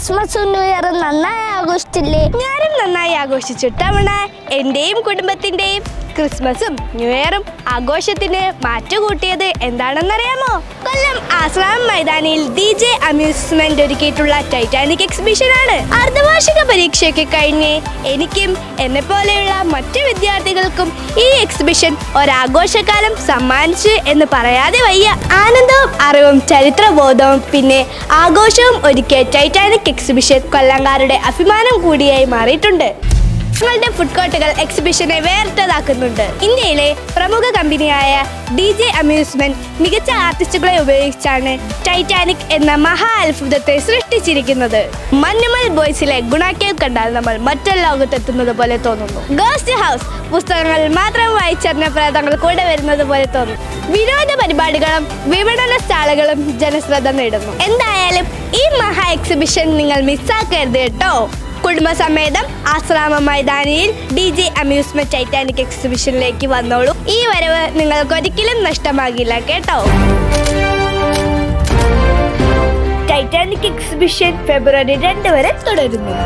ക്രിസ്മസും നന്നായി ആഘോഷിച്ചില്ലേ? ഞാനും നന്നായി ആഘോഷിച്ചു തവണ എന്റെയും കുടുംബത്തിന്റെയും. ക്രിസ്മസും ന്യൂ ഇയറും ആഘോഷത്തിന് മാറ്റുകൂട്ടിയത് എന്താണെന്നറിയാമോ? കൊല്ലം ആശ്രാം മൈതാനിയിൽ ഡി ജെ അമ്യൂസ്മെന്റ് ഒരുക്കിയിട്ടുള്ള ടൈറ്റാനിക് എക്സിബിഷൻ ആണ് അർദ്ധവാർഷിക പരീക്ഷയൊക്കെ കഴിഞ്ഞ് എനിക്കും എന്നെ പോലെയുള്ള മറ്റു വിദ്യാർത്ഥികൾക്കും ഈ എക്സിബിഷൻ ഒരാഘോഷകാലം സമ്മാനിച്ചു എന്ന് പറയാതെ വയ്യ. ആനന്ദവും അറിവും ചരിത്രബോധവും പിന്നെ ആഘോഷവും ഒരുക്കിയ ടൈറ്റാനിക് എക്സിബിഷൻ കൊല്ലംകാരുടെ അഭിമാനം കൂടിയായി മാറിയിട്ടുണ്ട്. ഞങ്ങളുടെ ഫുഡ് കോർട്ടുകൾ എക്സിബിഷനെ വേറിട്ടതാക്കുന്നുണ്ട്. ഇന്ത്യയിലെ പ്രമുഖ കമ്പനിയായ ഡി ജെ അമ്യൂസ്മെന്റ് മികച്ച ആർട്ടിസ്റ്റുകളെ ഉപയോഗിച്ചാണ് ടൈറ്റാനിക് എന്ന മഹാ അത്ഭുതത്തെ സൃഷ്ടിച്ചിരിക്കുന്നത്. മഞ്ഞുമൽ ബോയ്സിലെ ഗുണാക്കേവ് കണ്ടാൽ നമ്മൾ മറ്റൊരു ലോകത്തെത്തുന്നത് പോലെ തോന്നുന്നു. ഗോസ്റ്റ് ഹൗസ് പുസ്തകങ്ങൾ മാത്രം വായിച്ചറിഞ്ഞ പ്രേതങ്ങൾ കൂടെ വരുന്നത് പോലെ തോന്നും. വിനോദ പരിപാടികളും വിപണന സ്റ്റാളുകളും ജനശ്രദ്ധ നേടുന്നു. എന്തായാലും ഈ മഹാ എക്സിബിഷൻ നിങ്ങൾ മിസ്സാക്കരുത് കേട്ടോ. കുടുംബസമേതം ആശ്രാമ മൈതാനിയിൽ ഡി ജെ അമ്യൂസ്മെന്റ് ടൈറ്റാനിക് എക്സിബിഷനിലേക്ക് വന്നോളൂ. ഈ വരവ് നിങ്ങൾക്ക് ഒരിക്കലും നഷ്ടമാകില്ല കേട്ടോ? ടൈറ്റാനിക് എക്സിബിഷൻ ഫെബ്രുവരി രണ്ട് വരെ തുടരുന്നു.